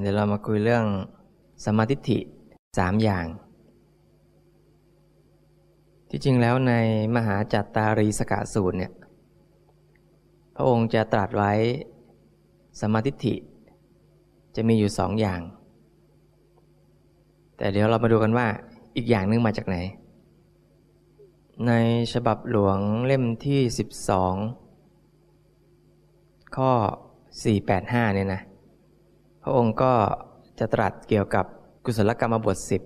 เดี๋ยวเรามาคุยเรื่องสมาธิิสามอย่าง ที่จริงแล้วในมหาจัตตารีสกะสูตรเนี่ย พระองค์จะตรัสไว้สมาธิิจะมีอยู่สองอย่าง แต่เดี๋ยวเรามาดูกันว่าอีกอย่างนึงมาจากไหน ในฉบับหลวงเล่มที่ 12 ข้อ 485 เนี่ยนะ พระองค์ก็จะตรัสเกี่ยวกับกุศลกรรมบทสิบ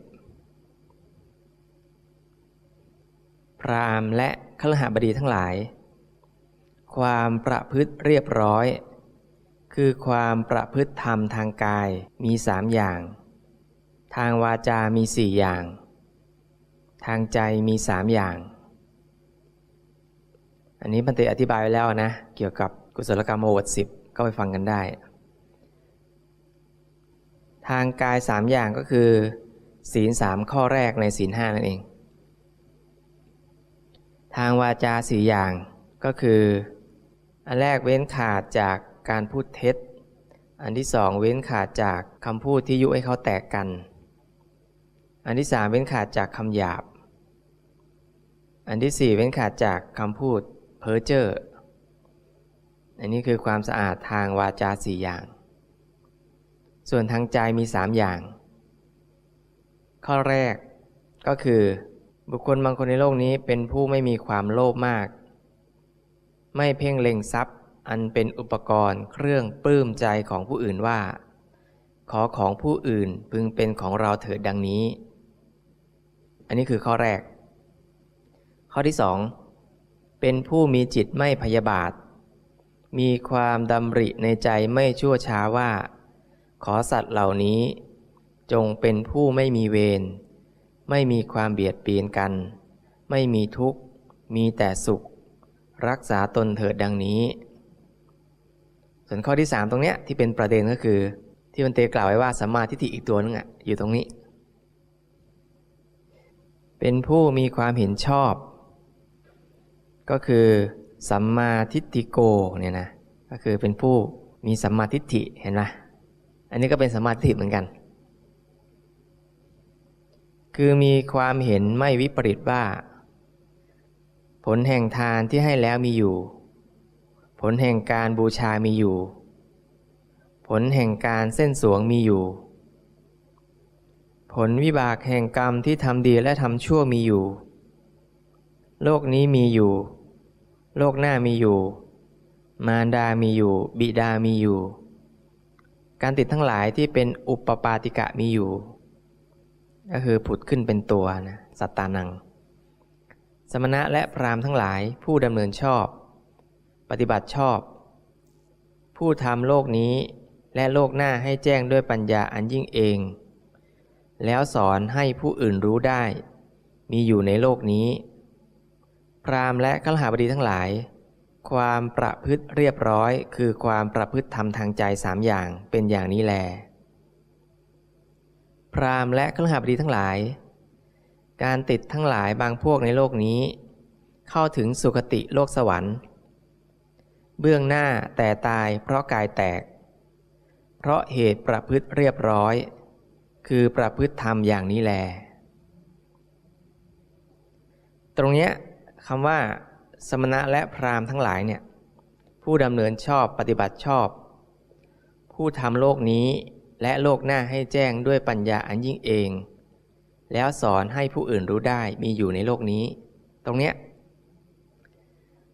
พรามและขลหบดีทั้งหลาย ความประพฤติเรียบร้อย คือความประพฤติธรรมทางกายมีสามอย่าง ทางวาจามีสี่อย่าง ทางใจมีสามอย่าง อันนี้พันเตอธิบายไว้แล้วนะ เกี่ยวกับกุศลกรรมบทสิบก็ไปฟังกันได้ ทางกายสามอย่างก็คือ ศีลสามข้อแรกในศีลห้านั่นเอง ทางวาจาสี่อย่างก็คือ อันแรกเว้นขาดจากการพูดเท็จ อันที่สองเว้นขาดจากคำพูดที่ยุให้เขาแตกกัน อันที่สามเว้นขาดจากคำหยาบ อันที่สี่เว้นขาดจากคำพูดเพ้อเจ้ออันนี้คือความสะอาดทางวาจาสี่อย่าง ส่วนทางใจมีสามอย่าง ข้อแรกก็คือ บุคคลบางคนในโลกนี้เป็นผู้ไม่มีความโลภมาก ไม่เพ่งเล็งทรัพย์ อันเป็นอุปกรณ์เครื่องปลื้มใจของผู้อื่นว่า ขอของผู้อื่นพึงเป็นของเราเถิดดังนี้ อันนี้คือข้อแรก ข้อที่สองเป็นผู้มีจิตไม่พยาบาท มีความดำริในใจไม่ชั่วช้าว่า ขอสัตว์เหล่านี้ จงเป็นผู้ไม่มีเวร ไม่มีความเบียดเบียนกัน ไม่มีทุกข์ มีแต่สุข รักษาตนเถิดดังนี้ ส่วนข้อที่สามตรงเนี้ยที่เป็นประเด็นก็คือ ที่มันเตกล่าวไว้ว่าสัมมาทิฏฐิอีกตัวนึงอะอยู่ตรงนี้ เป็นผู้มีความเห็นชอบ ก็คือสัมมาทิฏฐิโกเนี่ยนะก็คือเป็นผู้มีสัมมาทิฏฐิเห็นไหม อันนี้ก็เป็นสมาธิเหมือนกัน คือมีความเห็นไม่วิปริตว่า ผลแห่งทานที่ให้แล้วมีอยู่ ผลแห่งการบูชามีอยู่ ผลแห่งการเส้นสวงมีอยู่ ผลวิบากแห่งกรรมที่ทำดีและทำชั่วมีอยู่ โลกนี้มีอยู่ โลกหน้ามีอยู่ มารดามีอยู่ บิดามีอยู่ การติดทั้งหลายที่เป็นอุปปาติกะมีอยู่ ก็คือผุดขึ้นเป็นตัวนะสัตตานัง สมณะและพรามทั้งหลายผู้ดำเนินชอบ ปฏิบัติชอบ ผู้ทำโลกนี้และโลกหน้าให้แจ้งด้วยปัญญาอันยิ่งเอง แล้วสอนให้ผู้อื่นรู้ได้ มีอยู่ในโลกนี้ พรามและขลหาบดีทั้งหลาย ความประพฤติเรียบร้อย คือความประพฤติธรรมทางใจสามอย่างเป็นอย่างนี้แล พรามและขลหบดีทั้งหลาย การติดทั้งหลายบางพวกในโลกนี้ เข้าถึงสุคติโลกสวรรค์ เบื้องหน้าแต่ตายเพราะกายแตก เพราะเหตุประพฤติเรียบร้อย คือประพฤติธรรมอย่างนี้แล ตรงเนี้ยคำว่า สมณะและพราหมณ์ทั้งหลายเนี่ยผู้ดำเนินชอบปฏิบัติชอบ ผู้ทำโลกนี้และโลกหน้าให้แจ้งด้วยปัญญาอันยิ่งเอง แล้วสอนให้ผู้อื่นรู้ได้มีอยู่ในโลกนี้ ตรงเนี้ย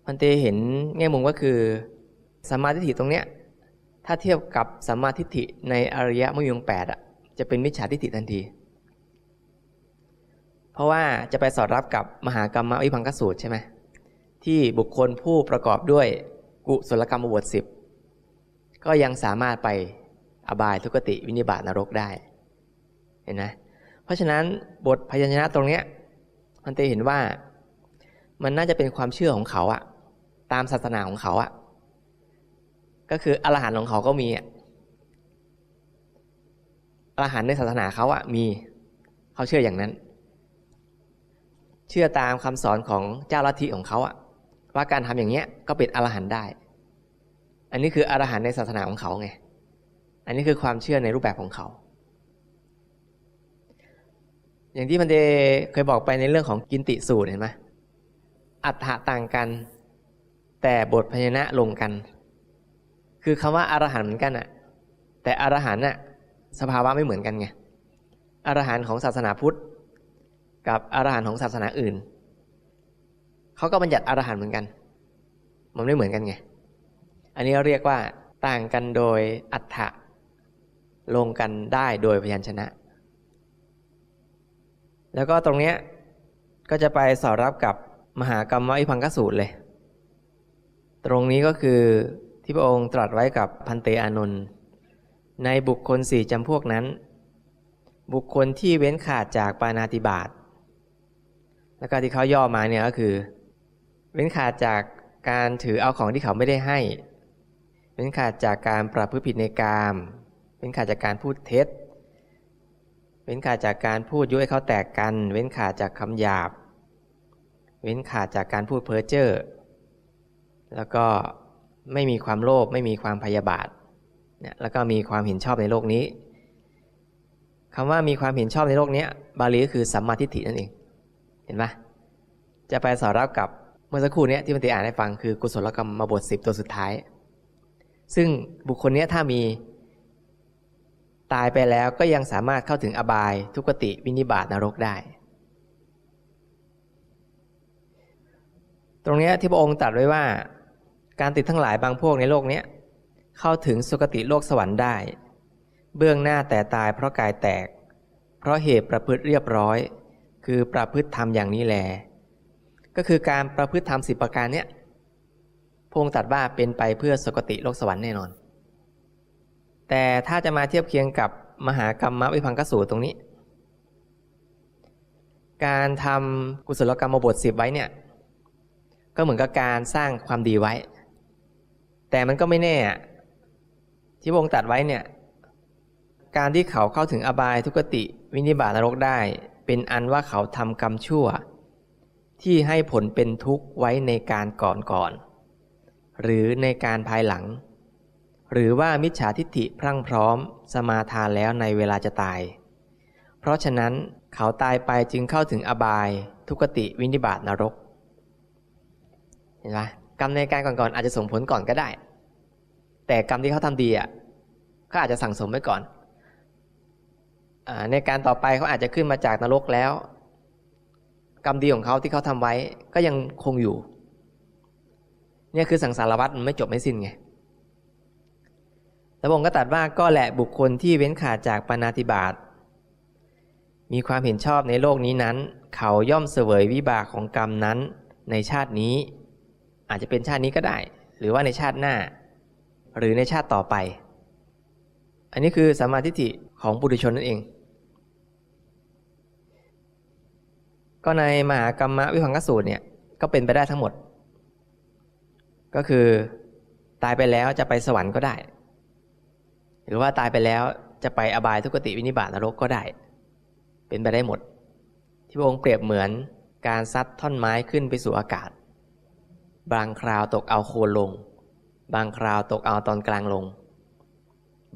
มันเตเห็นแง่มุมก็คือสัมมาทิฏฐิตรงเนี้ยถ้าเทียบกับสัมมาทิฏฐิในอริยมรรคแปดอะจะเป็นมิจฉาทิฏฐิทันที เพราะว่าจะไปสอดรับกับมหากรรมวิพังกสูตรใช่ไหม ที่บุคคลผู้ประกอบด้วยกุศลกรรมบทสิบก็ยังสามารถไปอบายทุกติวินิบาตนรกได้ เห็นไหมเพราะฉะนั้นบทพยัญชนะตรงเนี้ยมันจะเห็นว่ามันน่าจะเป็นความเชื่อของเขาอะตามศาสนาของเขาอะก็คืออรหันต์ของเขาก็มีอรหันต์ในศาสนาเขาอะมีเขาเชื่ออย่างนั้น เชื่อตามคำสอนของเจ้าลัทธิของเขาอะ ว่าการทำอย่างเนี้ยก็เป็นอรหันต์ได้ อันนี้คืออรหันต์ในศาสนาของเขาไง อันนี้คือความเชื่อในรูปแบบของเขา อย่างที่พันเดเคยบอกไปในเรื่องของกินติสูตรเห็นไหมอัฏฐะต่างกัน แต่บทพยัญชนะลงกัน คือคำว่าอารหันต์เหมือนกันอะแต่อรหันต์น่ะสภาวะไม่เหมือนกันไงอรหันต์ของศาสนาพุทธ กับอรหันต์ของศาสนาอื่น เขาก็บัญญัติอรหันต์เหมือนกัน มันไม่เหมือนกันไง อันนี้เรียกว่าต่างกันโดยอัฏฐะลงกันได้โดยพยัญชนะ แล้วก็ตรงเนี้ยก็จะไปสอดรับกับมหากรรมวิพังกสูตรเลย ตรงนี้ก็คือที่พระองค์ตรัสไว้กับพันเตอานนท์ในบุคคลสี่จำพวกนั้น บุคคลที่เว้นขาดจากปานาติบาตแล้วก็ที่เขาย่อมาเนี่ยก็คือ เว้นขาดจากการถือเอาของที่เขาไม่ได้ให้ เว้นขาดจากการปรับพฤติผิดในกามเว้นขาดจากการพูดเท็จ เว้นขาดจากการพูดยุให้เขาแตกกัน เว้นขาดจากคำหยาบ เว้นขาดจากการพูดเพ้อเจ้อ แล้วก็ไม่มีความโลภไม่มีความพยาบาทเนี่ยแล้วก็มีความเห็นชอบในโลกนี้คำว่ามีความเห็นชอบในโลกนี้บาลีก็คือสัมมาทิฏฐินั่นเอง เห็นไหมจะไปสอดรับกับ มื่อสักครู่นี้ที่มันตีอ่านให้ฟังคือกุศลกรรมมาบทสิบตัวสุดท้าย ซึ่งบุคคลนี้ถ้ามีตายไปแล้วก็ยังสามารถเข้าถึงอบายทุกติวินิบาตนรกได้ ตรงนี้ที่พระองค์ตรัสไว้ว่า การติดทั้งหลายบางพวกในโลกนี้เข้าถึงสุคติโลกสวรรค์ได้ เบื้องหน้าแต่ตายเพราะกายแตก เพราะเหตุประพฤติเรียบร้อย คือประพฤติธรรมอย่างนี้แล ก็คือการประพฤติธรรมสิบประการเนี้ยพงตัดว่าเป็นไปเพื่อสุคติโลกสวรรค์แน่นอน แต่ถ้าจะมาเทียบเคียงกับมหากรรมวิพังกสูตรตรงนี้ การทำกุศลกรรมบทสิบไว้เนี่ย ก็เหมือนกับการสร้างความดีไว้ แต่มันก็ไม่แน่ ที่พระองค์ตัดไว้เนี่ย การที่เขาเข้าถึงอบายทุกติวินิบาตนรกได้ เป็นอันว่าเขาทำกรรมชั่ว ที่ให้ผลเป็นทุกข์ไว้ในการก่อนก่อน หรือในการภายหลัง หรือว่ามิจฉาทิฏฐิพรั่งพร้อมสมาทานแล้วในเวลาจะตาย เพราะฉะนั้นเขาตายไปจึงเข้าถึงอบาย ทุกติวินิบาตนรก เห็นไหมกรรมในการก่อนๆอาจจะส่งผลก่อนก็ได้ แต่กรรมที่เขาทำดีอะเขาอาจจะสั่งสมไว้ก่อนอในการต่อไปเขาอาจจะขึ้นมาจากนรกแล้ว กรรมดีของเขาที่เขาทำไว้ก็ยังคงอยู่ เนี่ยคือสังสารวัฏมันไม่จบไม่สิ้นไงแล้วผมก็ตัดว่าก็แหละบุคคลที่เว้นขาดจากปานาติบาตมีความเห็นชอบในโลกนี้นั้น เขาย่อมเสวยวิบากของกรรมนั้นในชาตินี้ อาจจะเป็นชาตินี้ก็ได้ หรือว่าในชาติหน้า หรือในชาติต่อไป อันนี้คือสัมมาทิฏฐิของปุถุชนนั่นเอง ก็ในมหากรรมวิพังกสูตรเนี่ยก็เป็นไปได้ทั้งหมด ก็คือตายไปแล้วจะไปสวรรค์ก็ได้ หรือว่าตายไปแล้วจะไปอบายทุกติวินิบาตนรกก็ได้ เป็นไปได้หมด ที่พระองค์เปรียบเหมือนการซัดท่อนไม้ขึ้นไปสู่อากาศ บางคราวตกเอาโคนลง บางคราวตกเอาตอนกลางลง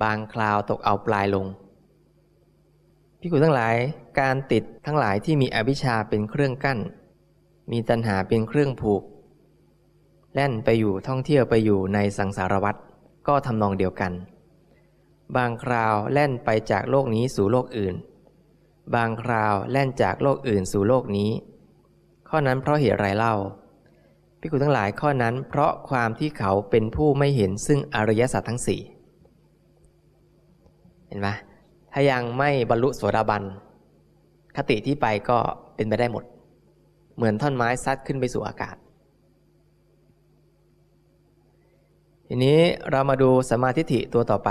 บางคราวตกเอาปลายลง พิกุทั้งหลาย การติดทั้งหลายที่มีอวิชชาเป็นเครื่องกั้น มีตัณหาเป็นเครื่องผูก แล่นไปอยู่ท่องเที่ยวไปอยู่ในสังสารวัฏก็ทำนองเดียวกัน บางคราวแล่นไปจากโลกนี้สู่โลกอื่น บางคราวแล่นจากโลกอื่นสู่โลกนี้ ข้อนั้นเพราะเหตุไรเล่าภิกุทั้งหลายข้อนั้น เพราะความที่เขาเป็นผู้ไม่เห็นซึ่งอริยสัจทั้งสี่เห็นไหม ถ้ายังไม่บรรลุโสดาบัน คติที่ไปก็เป็นไปได้หมด เหมือนท่อนไม้ซัดขึ้นไปสู่อากาศ ทีนี้เรามาดูสมาธิฐิตัวต่อไป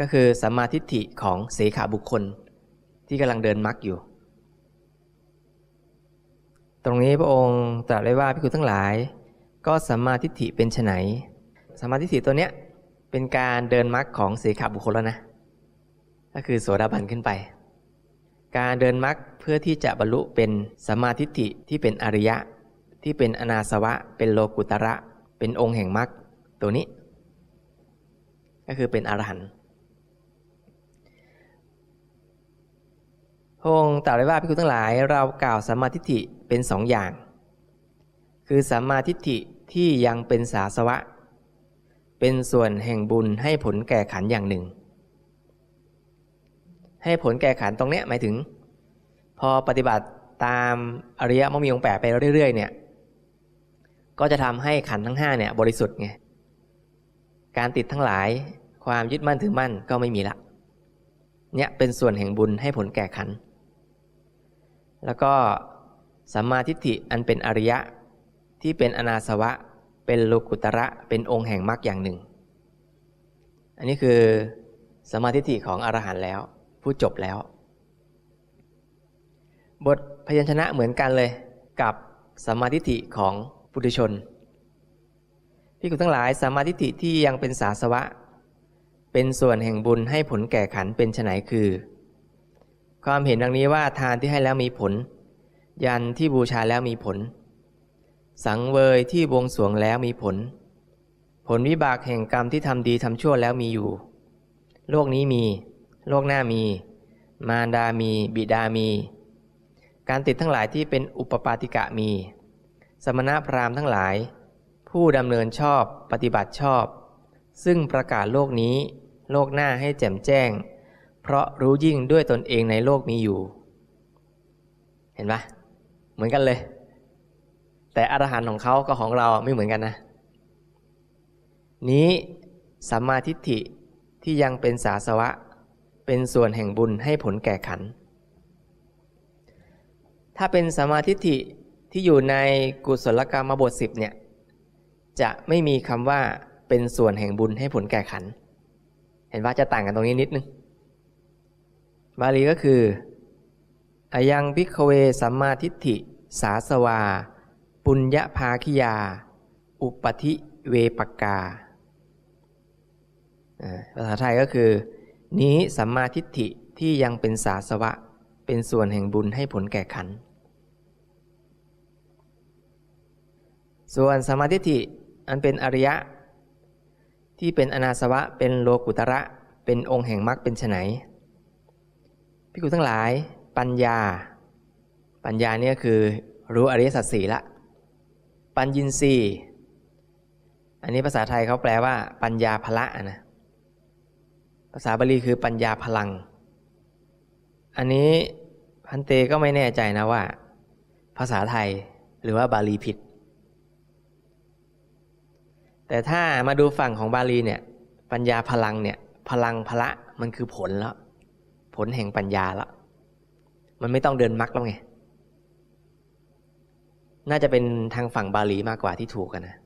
ก็คือสมาธิฐิของเสขาบุคคลที่กำลังเดินมรรคอยู่ ตรงนี้พระองค์ตรัสไว้ว่าพิคุทั้งหลาย ก็สัมมาทิฏฐิเป็นไนสัมมาทิฏฐิตัวเนี้ยเป็นการเดินมรรคของสีขาบุคคลแล้วนะ ก็คือโสดาบันขึ้นไป การเดินมรรคเพื่อที่จะบรรลุเป็นสัมมาทิฏฐิที่เป็นอริยะ ที่เป็นอนาสวะ เป็นโลกุตระ เป็นองค์แห่งมรรคตัวนี้ ก็คือเป็นอรหันต์พระองค์ตรัสไว้ว่าพิคุณทั้งหลายเรากล่าวสัมมาทิฏฐิเป็นสองอย่าง คือสัมมาทิฏฐิที่ยังเป็นสาสวะ เป็นส่วนแห่งบุญให้ผลแก่ขันอย่างหนึ่ง ให้ผลแก่ขันตรงเนี้ยหมายถึง พอปฏิบัติตามอริยมรรคมีองค์แปดไปเรื่อยๆ เนี่ย ก็จะทำให้ขันทั้งห้าเนี่ย บริสุทธิ์ไงการติดทั้งหลายความยึดมั่นถือมั่นก็ไม่มีละเนี่ยเป็นส่วนแห่งบุญให้ผลแก่ขัน แล้วก็สัมมาทิฏฐิอันเป็นอริยะที่เป็นอนาสวะ เป็นโลกุตระเป็นองค์แห่งมรรคอย่างหนึ่ง อันนี้คือสมมาทิฏฐิของอรหันต์แล้ว ผู้จบแล้ว บทพยัญชนะเหมือนกันเลยกับสมาทิฏฐิของปุถุชนพี่กุทั้งหลายสมาทิฏฐิที่ยังเป็นสาสวะ เป็นส่วนแห่งบุญให้ผลแก่ขันเป็นไฉนคือ ความเห็นดังนี้ว่าทานที่ให้แล้วมีผล ยันที่บูชาแล้วมีผล สังเวยที่บวงสวงแล้วมีผล ผลวิบากแห่งกรรมที่ทำดีทำชั่วแล้วมีอยู่ โลกนี้มี โลกหน้ามี มารดามี บิดามี การติดทั้งหลายที่เป็นอุปปาติกะมี สมณะพราหมณ์ทั้งหลาย ผู้ดำเนินชอบปฏิบัติชอบ ซึ่งประกาศโลกนี้ โลกหน้าให้แจ่มแจ้ง เพราะรู้ยิ่งด้วยตนเองในโลกมีอยู่ เห็นปะเหมือนกันเลย แต่อรหันต์ของเขากับของเราไม่เหมือนกันนะ นี้สัมมาทิฏฐิที่ยังเป็นสาสวะ เป็นส่วนแห่งบุญให้ผลแก่ขัน ถ้าเป็นสัมมาทิฏฐิที่อยู่ในกุศลกรรมบทสิบเนี่ย จะไม่มีคำว่าเป็นส่วนแห่งบุญให้ผลแก่ขัน เห็นว่าจะต่างกันตรงนี้นิดนึง บาลีก็คืออยังพิกเวสัมมาทิฏฐิ สาสวา ปุญญภาคิยา อุปธิเวปกาภาษาไทยก็คือ นี้สัมมาทิฏฐิที่ยังเป็นสาสวะ เป็นส่วนแห่งบุญให้ผลแก่ขัน ส่วนสมาธิฏฐิอันเป็นอริยะ ที่เป็นอนาสวะ เป็นโลกุตระ เป็นองค์แห่งมรรคเป็นไนพิกุทั้งหลาย ปัญญา ปัญญาเนี่ยคือรู้อริยสัจสี่ละ ปัญญินรีอันนี้ภาษาไทยเขาแปลว่า ปัญญาพละนะ ภาษาบาลีคือปัญญาพลัง อันนี้พันเตก็ไม่แน่ใจนะว่า ภาษาไทยหรือว่าบาลีผิด แต่ถ้ามาดูฝั่งของบาลีเนี่ย ปัญญาพลังเนี่ย พลังพละมันคือผลแล้ว ผลแห่งปัญญาแล้ว มันไม่ต้องเดินมรรคแล้วไง น่าจะเป็นทางฝั่งบาลีมากกว่าที่ถูกกันนะ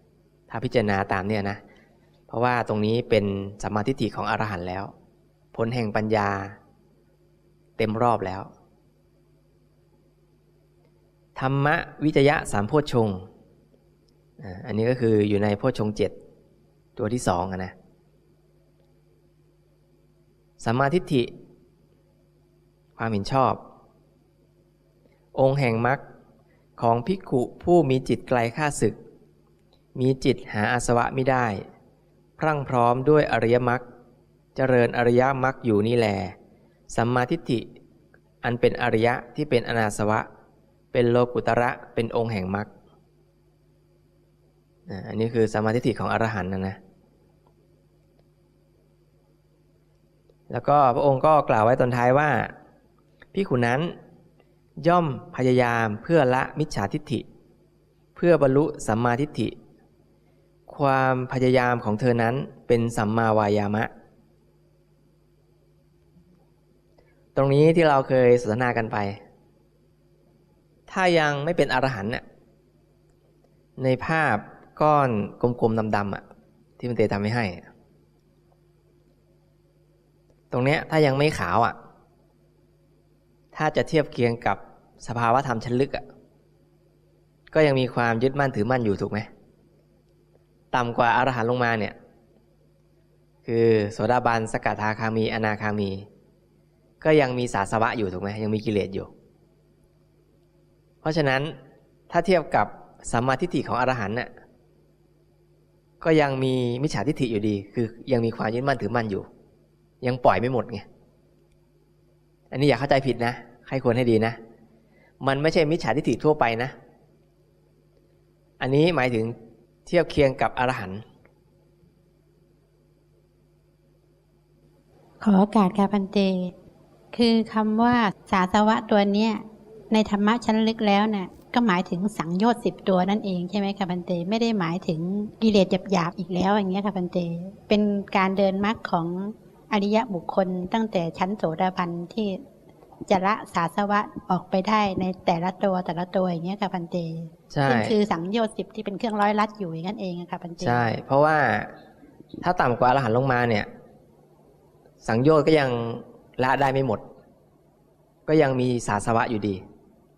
ถ้าพิจารณาตามเนี่ยนะ เพราะว่าตรงนี้เป็นสัมมาทิฏฐิของอรหันต์แล้ว ลแห่งปัญญา เต็มรอบแล้ว ธรรมวิจยะสามโพชงอันนี้ก็คืออยู่ในโพชงเจ็ดตัวที่สองนะสัมมาทิฏฐิ ความเห็นชอบ องค์แห่งมรรคของภิกขุผู้มีจิตไกลข้าศึก มีจิตหาอาสวะไม่ได้ พรั่งพร้อมด้วยอริยมรรค จริญอริยมรรคอยู่นี่แล สัมมาทิฏฐิ อันเป็นอริยะที่เป็นอนาสวะ เป็นโลกุตระเป็นองค์แห่งมรรคอันนี้คือสมาธิของอรหันต์นะนะ แล้วก็พระองค์ก็กล่าวไว้ตอนท้ายว่าพี่ขุนนั้นย่อมพยายามเพื่อละมิจฉาทิฏฐิ เพื่อบรรลุสัมมาทิฏฐิ ความพยายามของเธอนั้นเป็นสัมมาวายามะ ต รงนี้ที่เราเคยสนทนากันไป ถ้ายังไม่เป็นอรหันต์น่ะในภาพก้อนกลมๆดำๆอะ ที่มันเตทำไม่ให้ ตรงเนี้ยถ้ายังไม่ขาวอะ ถ้าจะเทียบเคียงกับสภาวะธรรมชั้นลึกอะ ก็ยังมีความยึดมั่นถือมั่นอยู่ถูกไหม ต่ำกว่าอารหันลงมาเนี่ย คือโสดาบันสกทาคามี อนาคามี ก็ยังมีสาสวะอยู่ถูกไหมยังมีกิเลสอยู่ เพราะฉะนั้นถ้าเทียบกับสัมมาทิฏฐิของอรหันต์น่ะก็ยังมีมิจฉาทิฏฐิอยู่ดี คือยังมีความยึดมั่นถือมั่นอยู่ ยังปล่อยไม่หมดไงอันนี้อย่าเข้าใจผิดนะให้ควรให้ดีนะ มันไม่ใช่มิจฉาทิฏฐิทั่วไปนะ อันนี้หมายถึงเทียบเคียงกับอรหันต์ขอโอกาสค่ะพันเต คือคำว่าสาสวะตัวเนี้ยในธรรมะชั้นลึกแล้วน่ะก็หมายถึงสังโยชน์สิบตัวนั่นเองใช่ไหมคะพันเตไม่ได้หมายถึงกิเลสหยาบๆอีกแล้วอย่างเงี้ยค่ะพันเต เป็นการเดินมรรคของอริยะบุคคลตั้งแต่ชั้นโสดาบันที่จะละสาสวะออกไปได้ในแต่ละตัวแต่ละตัวอย่างเงี้ยค่ะพันเตใช่ซึ่งคือสังโยชน์สิบที่เป็นเครื่องร้อยลัดอยู่อย่างนั้นเองอะค่ะพันเตใช่ เพราะว่าถ้าต่ำกว่าอรหันต์ลงมาเนี่ย สังโยชน์ก็ยัง ละได้ไม่หมด ก็ยังมีสาสวะอยู่ดี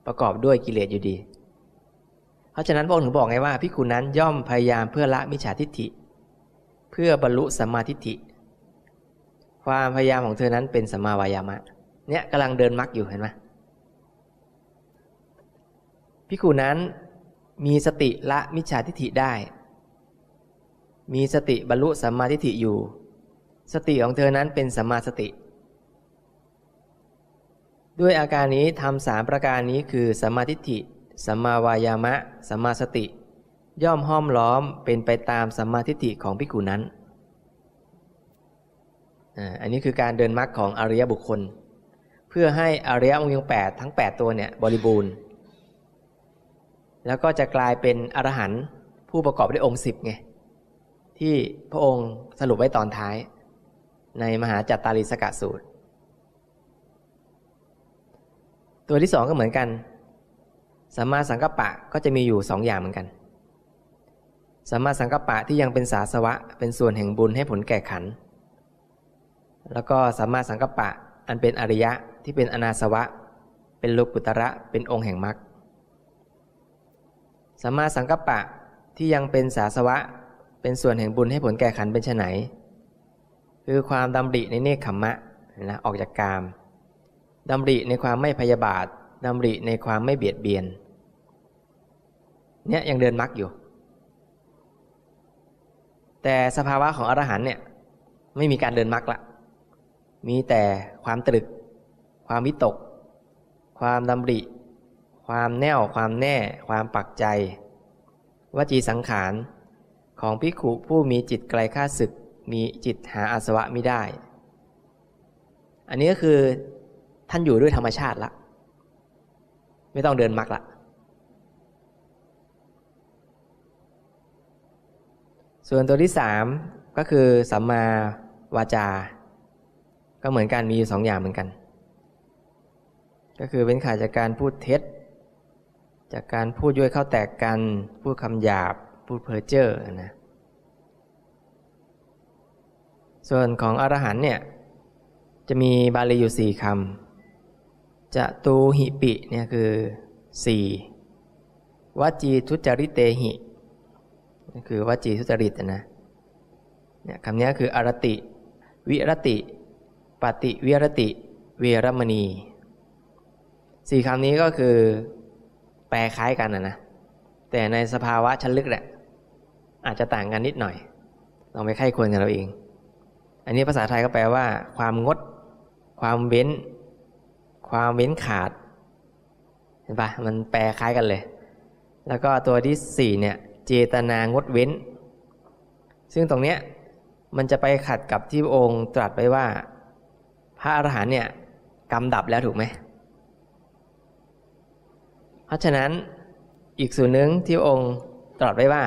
ประกอบด้วยกิเลสอยู่ดี เพราะฉะนั้นพระองค์ถึงบอกไงว่าพิคุนั้นย่อมพยายามเพื่อละมิจฉาทิฏฐิ เพื่อบรรลุสัมมาทิฏฐิ ความพยายามของเธอนั้นเป็นสัมมาวายามะ เนี่ยกำลังเดินมรรคอยู่เห็นไหมพิคุนั้นมีสติละมิจฉาทิฏฐิได้ มีสติบรรลุสัมมาทิฏฐิอยู่ สติของเธอนั้นเป็นสัมมาสติ ด้วยอาการนี้ทำสามประการนี้คือสัมมาทิฏฐิสัมมาวายามะสัมมาสติ ย่อมห้อมล้อมเป็นไปตามสัมมาทิฏฐิของภิกุนั้นอันนี้คือการเดินมรรคของอริยบุคคล เพื่อให้อริยมรรคมีองค์แปดทั้ง 8 ตัวเนี่ยบริบูรณ์ แล้วก็จะกลายเป็นอรหันต์ผู้ประกอบด้วยองค์สิบไงที่พระองค์สรุปไว้ตอนท้าย ในมหาจัตตาริสกะสูตร ตัวที่สองก็เหมือนกันสัมมาสังกัปปะก็จะมีอยู่สองอย่างเหมือนกันสัมมาสังกัปปะที่ยังเป็นสาสวะ เป็นส่วนแห่งบุญให้ผลแก่ขัน แล้วก็สัมมาสังกัปปะอันเป็นอริยะที่เป็นอนาสวะ เป็นโลกุตระเป็นองค์แห่งมรรคสัมมาสังกัปปะที่ยังเป็นสาสวะ เป็นส่วนแห่งบุญให้ผลแก่ขันเป็นไฉนคือความดำริในเนคขมมะนะออกจากกาม ดำริในความไม่พยาบาทดำริในความไม่เบียดเบียน เนี่ยยังเดินมรรคอยู่ แต่สภาวะของอรหันเนี่ยไม่มีการเดินมรรคละ มีแต่ความตรึก ความวิตก ความดำริ ความแน่ว ความแน่ ความปักใจวจีสังขารของพิขุผู้มีจิตไกลข้าศึก มีจิตหาอาสวะไม่ได้ อันนี้ก็คือ ท่านอยู่ด้วยธรรมชาติละ ไม่ต้องเดินมรรคละส่วนตัวที่สามก็คือสัมมาวาจา ก็เหมือนกันมีอยู่สองอย่างเหมือนกัน ก็คือเป็นขาดจากการพูดเท็จ จากการพูดย้วยเข้าแตกกัน พูดคำหยาบ พูดเพ้อเจ้อนะ ส่วนของอรหันเนี่ย จะมีบาลีอยู่สี่คำ จะตูหิปิเนี่ยคือสี่วจีทุจริเตหิคือวจีทุจริตนะเนี่ยคำนี้คืออรติ วิรติ ปฏิวิรติ เวรมณีสี่คำนี้ก็คือแปลคล้ายกันนะนะแต่ในสภาวะชั้นลึกแหละอาจจะต่างกันนิดหน่อยลองไปไข้ควรกันเราเอง อันนี้ภาษาไทยก็แปลว่า ความงด ความเว้น ความเว้นขาด เห็นปะมันแปลคล้ายกันเลย แล้วก็ตัวที่สี่เนี่ยเจตนางดเว้น ซึ่งตรงเนี้ยมันจะไปขัดกับที่องค์ตรัสไว้ว่า พระอรหันต์เนี่ยกรรมดับแล้วถูกไหม เพราะฉะนั้นอีกส่วนหนึ่งที่องค์ตรัสไว้ว่า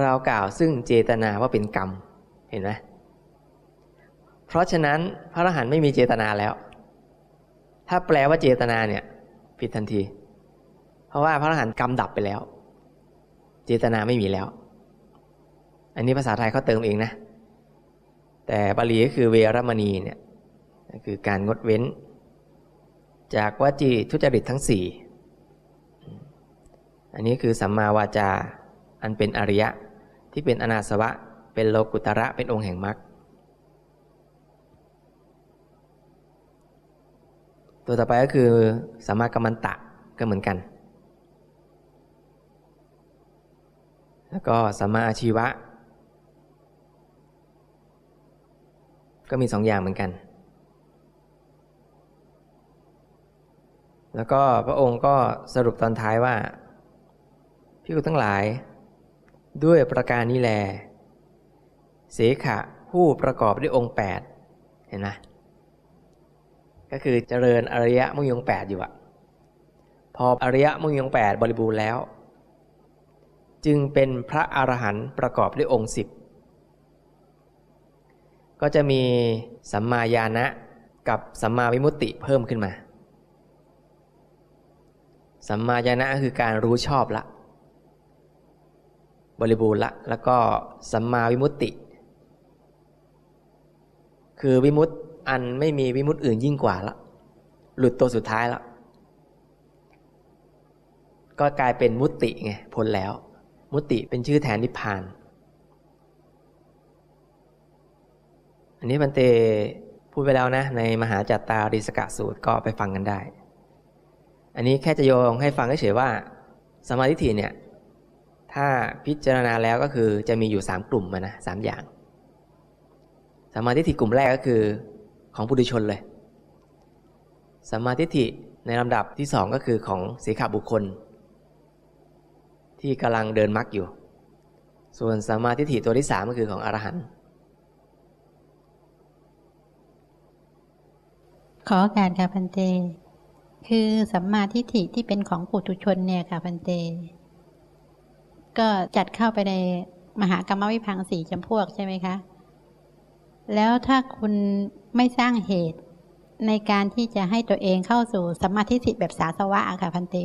เรากล่าวซึ่งเจตนาว่าเป็นกรรมเห็นไหมเพราะฉะนั้นพระอรหันต์ไม่มีเจตนาแล้ว ถ้าแปลว่าเจตนาเนี่ยผิดทันที เพราะว่าพระอรหันต์กรรมดับไปแล้ว เจตนาไม่มีแล้ว อันนี้ภาษาไทยเขาเติมเองนะ แต่บาลีก็คือเวรมณีเนี่ยคือการงดเว้น จากวจีทุจริตทั้งสี่อันนี้คือสัมมาวาจา อันเป็นอริยะ ที่เป็นอนาสวะ เป็นโลกุตระเป็นองค์แห่งมรรค ตัวต่อไปก็คือสามารถกรรมันตะก็เหมือนกัน แล้วก็สามารถอาชีวะ ก็มีสองอย่างเหมือนกัน แล้วก็พระองค์ก็สรุปตอนท้ายว่าพี่กุทั้งหลาย ด้วยประการนี้แล เสขะผู้ประกอบด้วยองค์ 8 เห็นไหม ก็คือเจริญอริยะมุยงแปดอยู่อะพออริยะมุยงแปดบริบูรณ์แล้ว จึงเป็นพระอรหันต์ประกอบด้วยองค์สิบก็จะมีสัมมาญาณะกับสัมมาวิมุตติเพิ่มขึ้นมา สัมมาญาณะคือการรู้ชอบละ บริบูรณ์ละ แล้วก็สัมมาวิมุตติ คือวิมุตติ อันไม่มีวิมุตติอื่นยิ่งกว่าละ หลุดตัวสุดท้ายล้วก็กลายเป็นมุตติไงพ้นแล้ว มุตติเป็นชื่อแทนนิพพาน อันนี้บันเตพูดไปแล้วนะ ในมหาจัตตาริสกะสูตรก็ไปฟังกันได้ อันนี้แค่จะโยงให้ฟังเฉยๆว่า สมาธิเนี่ย ถ้าพิจารณาแล้วก็คือจะมีอยู่สามกลุ่มนะสามอย่างสมาธิกลุ่มแรกก็คือ ของปุถุชนเลยสมาธิในลำดับที่สองก็คือของสีขาบุคคล ที่กำลังเดินมรรคอยู่ ส่วนสมาธิตัวที่สามก็คือของอรหันต์ขอกาสค่ะพันเต คือสัมมาทิฏฐิที่เป็นของปุถุชนเนี่ยค่ะพันเต ก็จัดเข้าไปในมหากรรมวิพังสี่จำพวกใช่ไหมคะ แล้วถ้าคุณ ไม่สร้างเหตุ ในการที่จะให้ตัวเองเข้าสู่สัมมาทิฏฐิแบบสาสวะค่ะพันเต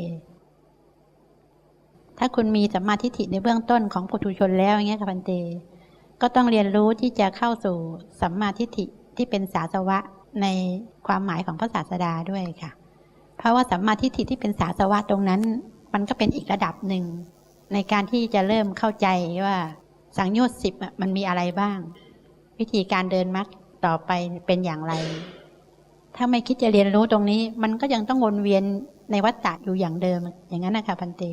ถ้าคุณมีสัมมาทิฏฐิในเบื้องต้นของปุถุชนแล้วอย่างเงี้ยค่ะพันเต ก็ต้องเรียนรู้ที่จะเข้าสู่สัมมาทิฏฐิที่เป็นสาสวะในความหมายของพระศาสดาด้วยค่ะ เพราะว่าสัมมาทิฏฐิที่เป็นสาสวะตรงนั้น มันก็เป็นอีกระดับหนึ่ง ในการที่จะเริ่มเข้าใจว่าสังโยชน์สิบมันมีอะไรบ้าง วิธีการเดินมรรค ต่อไปเป็นอย่างไร ถ้าไม่คิดจะเรียนรู้ตรงนี้ มันก็ยังต้องวนเวียนในวัฏฏะอยู่อย่างเดิม อย่างนั้นนะคะพันเต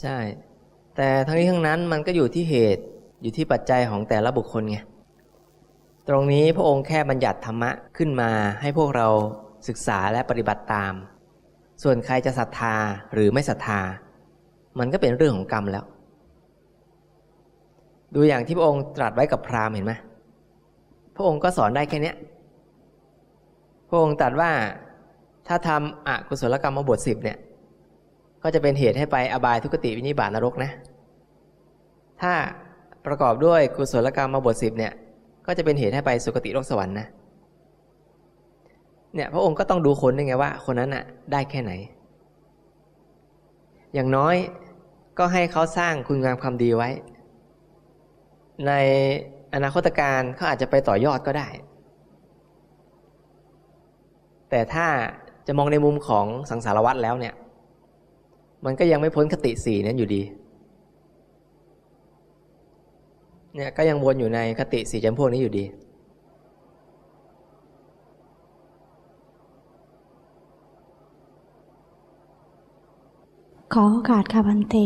ใช่ แต่ทั้งนี้ทั้งนั้นมันก็อยู่ที่เหตุอยู่ที่ปัจจัยของแต่ละบุคคลไงตรงนี้พระองค์แค่บัญญัติธรรมะขึ้นมาให้พวกเราศึกษาและปฏิบัติตาม ส่วนใครจะศรัทธาหรือไม่ศรัทธา มันก็เป็นเรื่องของกรรมแล้ว ดูอย่างที่พระองค์ตรัสไว้กับพราหมณ์เห็นไหม ระองค์ก็สอนได้แค่นี้พระองค์ตรัสว่าถ้าทำอกุศลกรรมมาบทสิบเนี่ย ก็จะเป็นเหตุให้ไปอบายทุกติวินิบาตนรกนะ ถ้าประกอบด้วยกุศลกรรมมาบทสิบเนี่ย ก็จะเป็นเหตุให้ไปสุคติโลกสวรรค์นะเนี่ยพระองค์ก็ต้องดูคนด้ไงว่า คนนั้นน่ะได้แค่ไหน อย่างน้อยก็ให้เขาสร้างคุณงามความดีไว้ ใน อนาคตการเขาอาจจะไปต่อยอดก็ได้ แต่ถ้าจะมองในมุมของสังสารวัตรแล้วเนี่ย มันก็ยังไม่พ้นคติสี่นั้นอยู่ดีเนี่ยก็ยังวนอยู่ในคติสี่จำพวกนี้อยู่ดี ขอโอกาสค่ะพันเต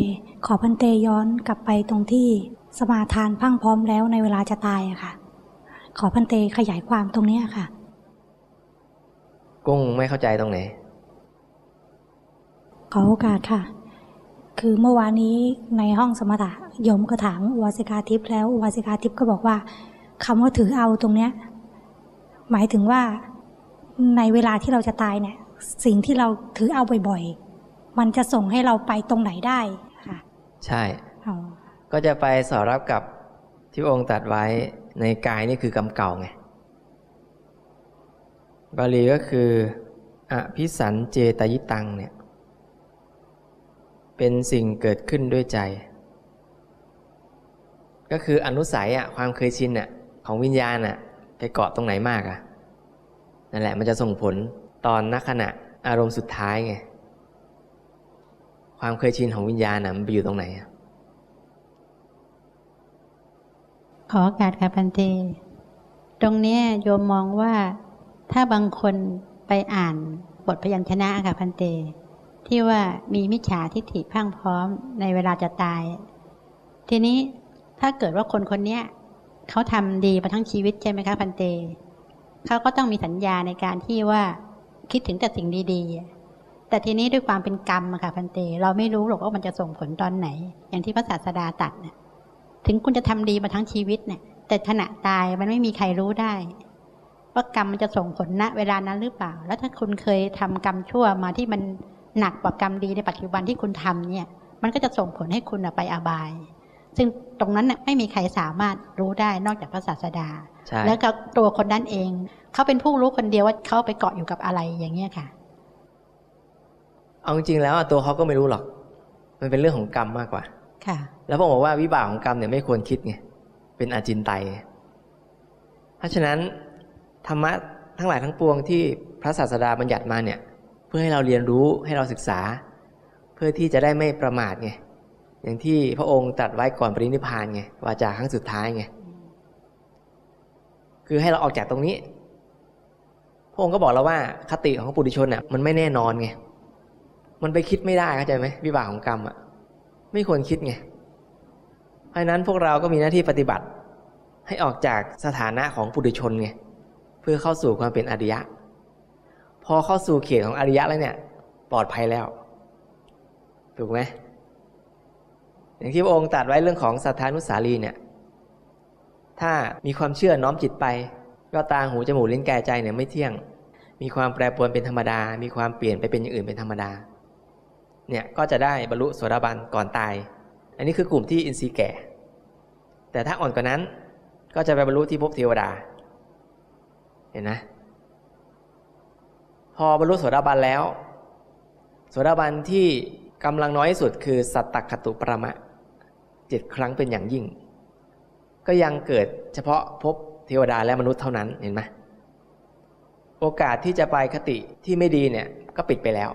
ขอพันเตย้อนกลับไปตรงที่ สมาทานพังพร้อมแล้วในเวลาจะตายอะค่ะ ขอพันเตขยายความตรงเนี้ยค่ะ กุ้งไม่เข้าใจตรงไหน ขอโอกาสค่ะ คือเมื่อวานนี้ในห้องสมถะโยมก็ถามอุวาสิกาทิพย์แล้วอุวาสิกาทิพย์ก็บอกว่าคำว่าถือเอาตรงเนี้ย หมายถึงว่าในเวลาที่เราจะตายเนี่ย สิ่งที่เราถือเอาบ่อยๆมันจะส่งให้เราไปตรงไหนได้ค่ะ ใช่อ๋อ ก็จะไปสอดรับกับที่องค์ตัดไว้ในกายนี่คือกรรมเก่าไงบาลีก็คืออภิสันเจตยิตังเนี่ยเป็นสิ่งเกิดขึ้นด้วยใจ ก็คืออนุสัยอะความเคยชินอะของวิญญาณอะไปเกาะตรงไหนมากอะนั่นแหละมันจะส่งผลตอนนักขณะอารมณ์สุดท้ายไงความเคยชินของวิญญาณอะมันไปอยู่ตรงไหนอะ ข อโอกาสค่ะพันเต ตรงนี้โยมมองว่าถ้าบางคนไปอ่านบทพยัญชนะค่ะพันเต ที่ว่ามีมิจฉาทิฏฐิพังพร้อมในเวลาจะตาย ทีนี้ถ้าเกิดว่าคนคนเนี้ยเขาทำดีมาทั้งชีวิตใช่ไหมคะพันเต เขาก็ต้องมีสัญญาในการที่ว่าคิดถึงแต่สิ่งดีๆ แต่ทีนี้ด้วยความเป็นกรรมค่ะพันเต เราไม่รู้หรอกว่ามันจะส่งผลตอนไหน อย่างที่พระศาสดาตัดน่ะ ถึงคุณจะทำดีมาทั้งชีวิตเนี่ย แต่ขณะตายมันไม่มีใครรู้ได้ ว่ากรรมมันจะส่งผลณเวลานั้นหรือเปล่า แล้วถ้าคุณเคยทำกรรมชั่วมาที่มันหนักกว่ากรรมดีในปัจจุบันที่คุณทำเนี่ย มันก็จะส่งผลให้คุณน่ะไปอบาย ซึ่งตรงนั้นน่ะไม่มีใครสามารถรู้ได้นอกจากพระศาสดาใช่แล้วก็ตัวคนนั้นเอง เขาเป็นผู้รู้คนเดียวว่าเขาไปเกาะอยู่กับอะไรอย่างเงี้ยค่ะ เอาจริงๆแล้วอะตัวเขาก็ไม่รู้หรอก มันเป็นเรื่องของกรรมมากกว่า ค่ะ แล้วผมบอกว่าวิบากของกรรมเนี่ยไม่ควรคิดไงเป็นอาจินไตยเพราะฉะนั้นธรรมะทั้งหลายทั้งปวงที่พระศาสดาบัญญัติมาเนี่ย เพื่อให้เราเรียนรู้ให้เราศึกษา เพื่อที่จะได้ไม่ประมาทไงอย่างที่พระองค์ตรัสไว้ก่อนปรินิพพานไงวาจาครั้งสุดท้ายไงคือให้เราออกจากตรงนี้ พระองค์ก็บอกเราว่าคติของปุถุชนอะมันไม่แน่นอนไงมันไปคิดไม่ได้เข้าใจไหมวิบากของกรรมอะ ไม่ควรคิดไง เพราะนั้นพวกเราก็มีหน้าที่ปฏิบัติให้ออกจากสถานะของปุถุชนไงเพื่อเข้าสู่ความเป็นอริยะ พอเข้าสู่เขตของอริยะแล้วเนี่ย ปลอดภัยแล้ว ถูกไหมอย่างที่พระองค์ตรัสไว้เรื่องของสัทธานุสารีเนี่ย ถ้ามีความเชื่อน้อมจิตไป ก็ตาหูจมูกลิ้นกายใจเนี่ยไม่เที่ยง มีความแปรปรวนเป็นธรรมดา มีความเปลี่ยนไปเป็นอย่างอื่นเป็นธรรมดา เนี่ยก็จะได้บรรลุโสดาบันก่อนตาย อันนี้คือกลุ่มที่อินทรีย์แก่ แต่ถ้าอ่อนกว่านั้นก็จะไปบรรลุที่ภพเทวดา เห็นนะ พอบรรลุโสดาบันแล้ว โสดาบันที่กำลังน้อยสุดคือสัตตคตุปรมะเจ็ดครั้งเป็นอย่างยิ่ง ก็ยังเกิดเฉพาะภพเทวดาและมนุษย์เท่านั้นเห็นไหมโอกาสที่จะไปคติที่ไม่ดีเนี่ยก็ปิดไปแล้ว